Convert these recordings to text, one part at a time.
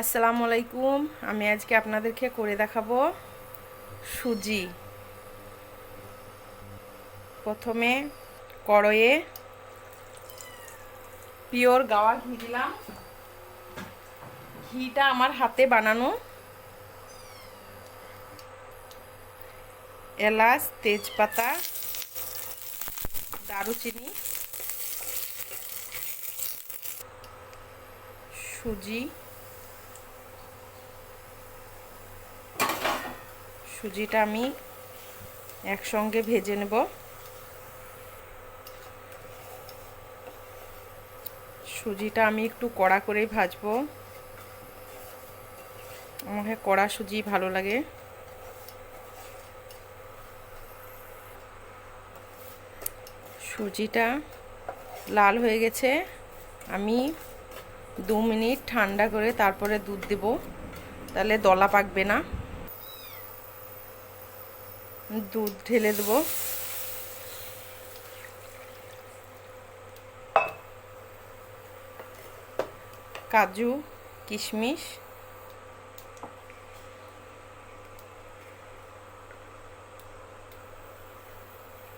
আসসালামু আলাইকুম আমি আজকে আপনাদেরকে করে দেখাবো সুজি। প্রথমে কড়াইয়ে পিওর গাওয়া ঘি দিলাম। ঘিটা আমার হাতে বানানো। এলাচ, তেজপাতা, দারুচিনি, সুজি। সুজিটা আমি একসঙ্গে ভেজে নেব। সুজিটা আমি একটু কড়া করেই ভাজবো। আমাকে কড়া সুজি ভালো লাগে। সুজিটা লাল হয়ে গেছে। আমি দু মিনিট ঠান্ডা করে তারপরে দুধ দেব। তাহলে দলা পাকবে না। দুধ ঢেলে দেবো। কাজু, কিশমিশ।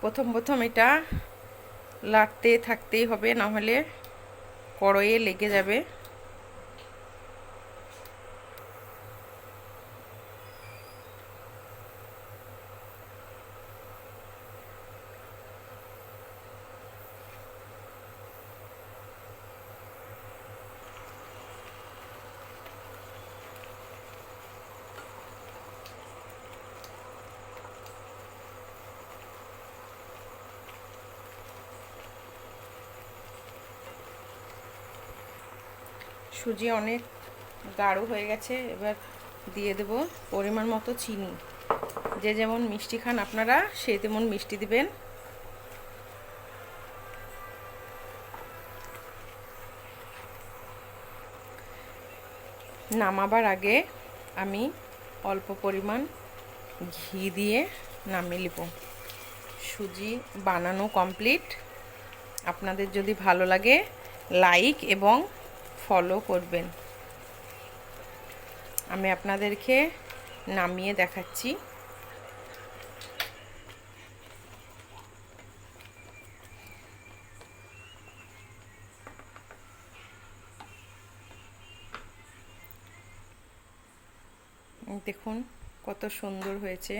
প্রথম প্রথম এটা লাড়তে থাকতেই হবে, না হলে লেগে যাবে। সুজি অনেক গাঢ় হয়ে গেছে, এবার দিয়ে দেব পরিমাণ মতো চিনি। যে যেমন মিষ্টি খান আপনারা, সে তেমন মিষ্টি দিবেন। নামাবার আগে আমি অল্প পরিমাণ ঘি দিয়ে নামিয়ে নেব। সুজি বানানো কমপ্লিট। আপনাদের যদি ভালো লাগে, লাইক এবং ফলো করবেন। আমি আপনাদেরকে নামিয়ে দেখাচ্ছি। দেখুন কত সুন্দর হয়েছে।